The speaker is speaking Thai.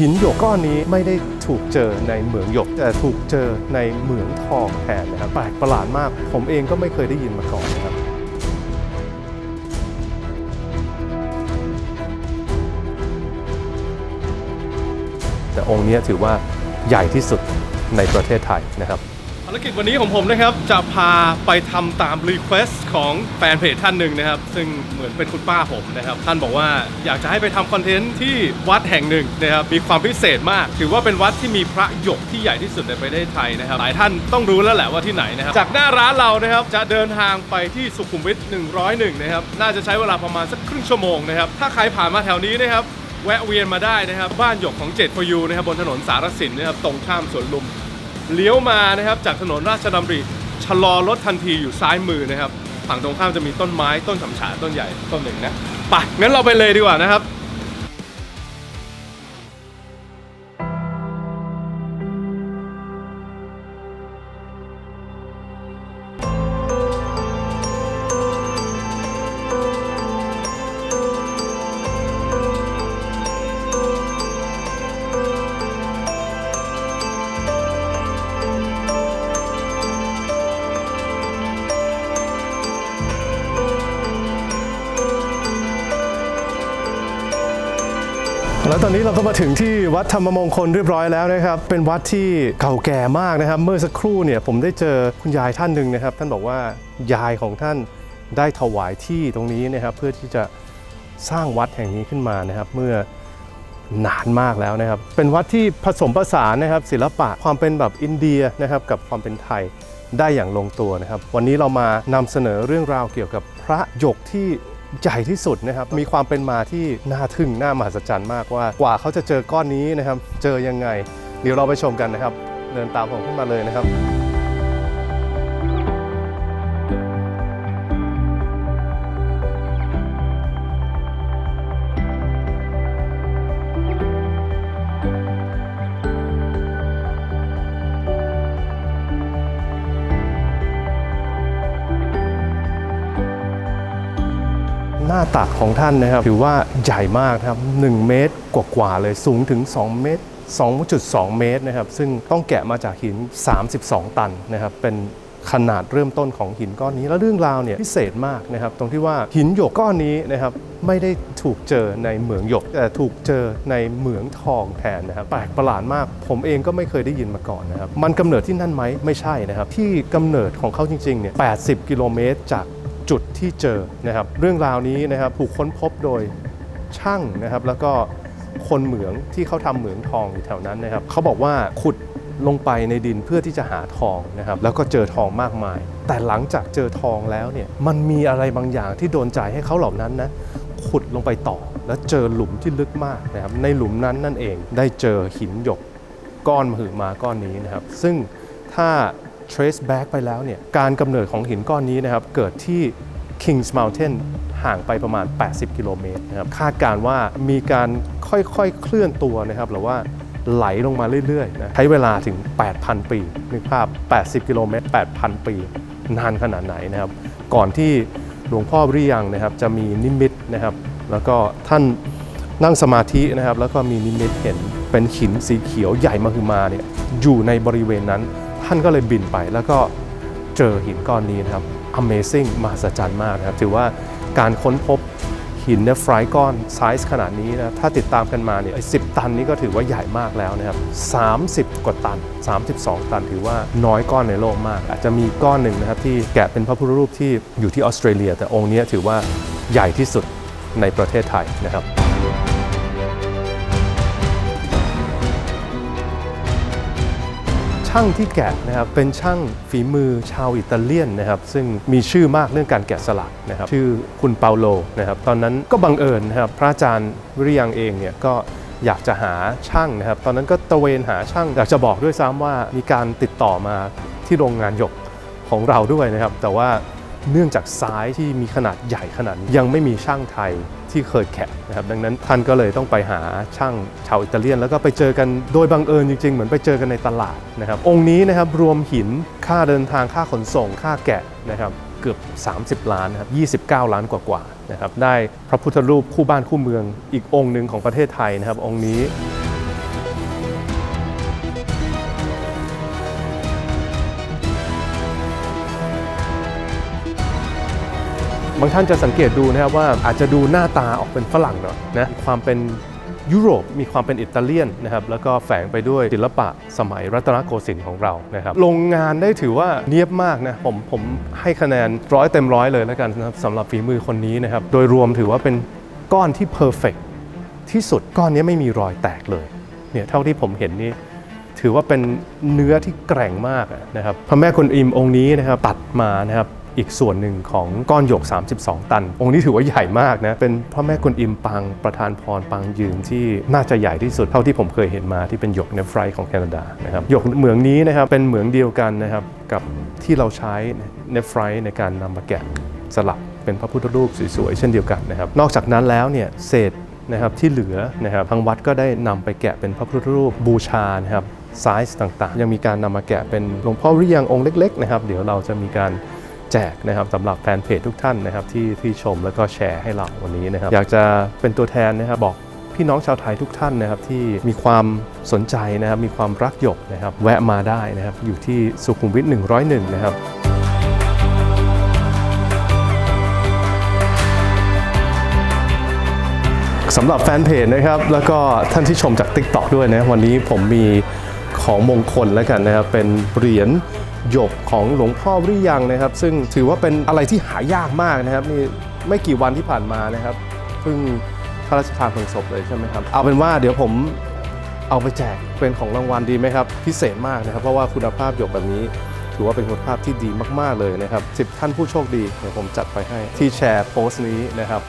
หินหยกก้อนนี้ไม่ได้ถูกเจอในเหมืองหยก แต่ถูกเจอในเหมืองทองแทนนะครับแปลกประหลาดมาก ผมเองก็ไม่เคยได้ยินมาก่อนนะครับแต่องค์นี้ถือว่าใหญ่ที่สุดในประเทศไทยนะครับารกิจวันนี้ของผมนะครับ จะพาไปทำตามรีเควสของแฟนเพจท่านหนึ่งนะครับ ซึ่งเหมือนเป็นคุณป้าผมนะครับ ท่านบอกว่าอยากจะให้ไปทำคอนเทนต์ที่วัดแห่งหนึ่งนะครับ มีความพิเศษมาก ถือว่าเป็นวัดที่มีพระหยกที่ใหญ่ที่สุดในประเทศไทยนะครับ หลายท่านต้องรู้แล้วแหละว่าที่ไหนนะครับ จากหน้าร้านเรานะครับจะเดินทางไปที่สุขุมวิท 101 นะครับ น่าจะใช้เวลาประมาณสักครึ่งชั่วโมงนะครับ ถ้าใครผ่านมาแถวนี้นะครับแวะเวียนมาได้นะครับ บ้านหยกของเจ็ดพยูนะครับบนถนนสารสินนะครับตรงข้ามสวนลุม เลี้ยวมานะครับจากถนนราชดำริชะลอรถทันทีอยู่ซ้ายมือนะครับ ฝั่งตรงข้ามจะมีต้นไม้ต้นสำฉาต้นใหญ่ต้นหนึ่งนะไปงั้นเราไปเลยดีกว่านะครับ แล้วตอนนี้เราก็มาถึงที่วัดธรรมมงคลเรียบร้อยแล้วนะครับ เป็นวัดที่เก่าแก่มากนะครับ เมื่อสักครู่เนี่ยผมได้เจอคุณยายท่านหนึ่งนะครับ ท่านบอกว่ายายของท่านได้ถวายที่ตรงนี้นะครับเพื่อที่จะสร้างวัดแห่งนี้ขึ้นมานะครับ เมื่อนานมากแล้วนะครับ เป็นวัดที่ผสมผสานนะครับ ศิลปะความเป็นแบบอินเดียนะครับ กับความเป็นไทยได้อย่างลงตัวนะครับ วันนี้เรามานำเสนอเรื่องราวเกี่ยวกับพระหยกที่ ใหญ่ที่สุดนะครับ มีความเป็นมาที่น่าทึ่งน่ามหัศจรรย์มากว่ากว่าเขาจะเจอก้อนนี้นะครับ เจอยังไง เดี๋ยวเราไปชมกันนะครับ เดินตามผมขึ้นมาเลยนะครับ หน้าตักของท่านนะครับ ถือว่าใหญ่มากครับ 1 เมตรกว่าๆเลยสูงถึง 2 เมตร 2.2 เมตรนะครับ ซึ่งต้องแกะมาจากหิน 32 ตันนะครับ เป็นขนาดเริ่มต้นของหินก้อนนี้ แล้วเรื่องราวเนี่ยพิเศษมากนะครับ ตรงที่ว่าหินหยกก้อนนี้นะครับไม่ได้ถูกเจอในเหมืองหยกแต่ถูกเจอในเหมืองทองแทนนะครับแปลกประหลาดมาก ผมเองก็ไม่เคยได้ยินมาก่อนนะครับ มันกำเนิดที่นั่นไหมไม่ใช่นะครับ ที่กำเนิดของเขาจริงๆเนี่ย80 กิโลเมตรจาก จุดที่เจอนะครับ เรื่องราวนี้นะครับถูกค้นพบโดยช่างนะครับ แล้วก็คนเหมืองที่เขาทำเหมืองทองอยู่แถวนั้นนะครับเขาบอกว่าขุดลงไปในดินเพื่อที่จะหาทองนะครับ แล้วก็เจอทองมากมาย แต่หลังจากเจอทองแล้วเนี่ยมันมีอะไรบางอย่างที่โดนใจให้เขาเหล่านั้นนะขุดลงไปต่อแล้วเจอหลุมที่ลึกมากนะครับ ในหลุมนั้นนั่นเองได้เจอหินหยกก้อนมหึมาก้อนนี้นะครับ ซึ่งถ้า trace back ไปแล้วเนี่ยการกำเนิดของหินก้อนนี้นะครับเกิดที่ Kings Mountain ห่างไปประมาณ 80 กิโลเมตรนะครับคาดการว่ามีการค่อยๆ เคลื่อนตัวนะครับหรือว่าไหลลงมาเรื่อยๆนะใช้เวลาถึง 8,000 ปีนึกภาพ 80 กิโลเมตร 8,000 ปี นานขนาดไหนนะครับ ก่อนที่หลวงพ่อริยังนะครับจะมีนิมิตนะครับ แล้วก็ท่านนั่งสมาธินะครับ แล้วก็มีนิมิตเห็นเป็นหินสีเขียวใหญ่มหึมาเนี่ยอยู่ในบริเวณนั้น ท่านก็เลยบินไป แล้วก็เจอหินก้อนนี้นะครับ Amazing มหัศจรรย์มากนะครับ ถือว่าการค้นพบหินเนฟรายก้อนไซส์ขนาดนี้นะถ้าติดตามกันมาเนี่ยสิตันนี่ก็ถือว่าใหญ่มากแล้วนะครับ 30 กว่าตัน 32 ตัน ถือว่าน้อยก้อนในโลกมาก อาจจะมีก้อนหนึ่งนะครับที่แกะเป็นพระพุทธรูปที่อยู่ที่ออสเตรเลีย แต่องค์นี้ถือว่าใหญ่ที่สุดในประเทศไทยนะครับ ช่างที่แกะนะครับเป็นช่างฝีมือชาวอิตาเลียนนะครับซึ่งมีชื่อมากเรื่องการแกะสลักนะครับชื่อคุณเปาโลนะครับตอนนั้นก็บังเอิญนะครับพระอาจารย์วิริยังเองเนี่ยก็อยากจะหาช่างนะครับ ตอนนั้นก็ตะเวนหาช่างอยากจะบอกด้วยซ้ำว่ามีการติดต่อมาที่โรงงานหยกของเราด้วยนะครับ แต่ว่า เนื่องจากซ้ายที่มีขนาดใหญ่ขนาดนี้ยังไม่มีช่างไทยที่เคยแคะนะครับดังนั้นท่านก็เลยต้องไปหาช่างชาวอิตาเลียน แล้วก็ไปเจอกันโดยบังเอิญจริงๆ เหมือนไปเจอกันในตลาดนะครับองค์นี้นะครับรวมหินค่าเดินทางค่าขนส่งค่าแกะนะครับเกือบ 30 ล้านนะครับ29 ล้านกว่าๆนะครับได้พระพุทธรูปคู่บ้านคู่เมืองอีกองค์หนึ่งของประเทศไทยนะครับองค์นี้างท่านจะสังเกตดูนะครับว่าอาจจะดูหน้าตาออกเป็นฝรั่งหน่อยนะความเป็นยุโรปมีความเป็นอิตาเลียนนะครับแล้วก็แฝงไปด้วยศิลปะสมัยรัตนโกสินทร์ของเรานะครับโรงงานได้ถือว่าเนียบมากนะผมผมให้คะแนนร้อยเต็มร้อยเลยแล้วกันนะครับสำหรับฝีมือคนนี้นะครับโดยรวมถือว่าเป็นก้อนที่เพอร์เฟกที่สุดก้อนนี้ไม่มีรอยแตกเลยเนี่ยเท่าที่ผมเห็นนี่ถือว่าเป็นเนื้อที่แกร่งมากนะครับพระแม่กวนอิมองค์นี้นะครับตัดมานะครับ อีกส่วนหนึ่งของก้อนหยก 32 ตัน องค์นี้ถือว่าใหญ่มากนะ เป็นพระแม่กวนอิมปางประธานพรปางยืนที่น่าจะใหญ่ที่สุดเท่าที่ผมเคยเห็นมาที่เป็นหยกเนฟไรของแคนาดานะครับหยกเหมืองนี้นะครับเป็นเหมืองเดียวกันนะครับกับที่เราใช้เนฟไรในการนำมาแกะสลักเป็นพระพุทธรูปสวยๆเช่นเดียวกันนะครับนอกจากนั้นแล้วเนี่ยเศษนะครับที่เหลือนะครับทางวัดก็ได้นำไปแกะเป็นพระพุทธรูปบูชานะครับไซส์ต่างๆ ยังมีการนำมาแกะเป็นหลวงพ่อริยังองค์เล็กๆนะครับเดี๋ยวเราจะมีการ แจกนะครับสำหรับแฟนเพจทุกท่านนะครับที่ที่ชมแล้วก็แชร์ให้เราวันนี้นะครับ อยากจะเป็นตัวแทนนะครับบอกพี่น้องชาวไทยทุกท่านนะครับที่มีความสนใจนะครับมีความรักหยกนะครับแวะมาได้นะครับอยู่ที่สุขุมวิท 101 นะครับสำหรับแฟนเพจนะครับแล้วก็ท่านที่ชมจาก Tik t o อกด้วยนะวันนี้ผมมีของมงคลแล้วกันนะครับเป็นเหรียญ หยกของหลวงพ่อวิริยังนะครับ ซึ่งถือว่าเป็นอะไรที่หายากมากนะครับนี่ไม่กี่วันที่ผ่านมานะครับเพิ่งพระราชทานเพลิงศพเลยใช่ไหมครับ เอาเป็นว่าเดี๋ยวผมเอาไปแจกเป็นของรางวัลดีไหมครับ พิเศษมากนะครับ เพราะว่าคุณภาพหยกแบบนี้ ถือว่าเป็นคุณภาพที่ดีมาก ๆเลยนะครับ10 ท่านผู้โชคดีเดี๋ยวผมจัดไปให้ที่แชร์โพสต์นี้นะครับ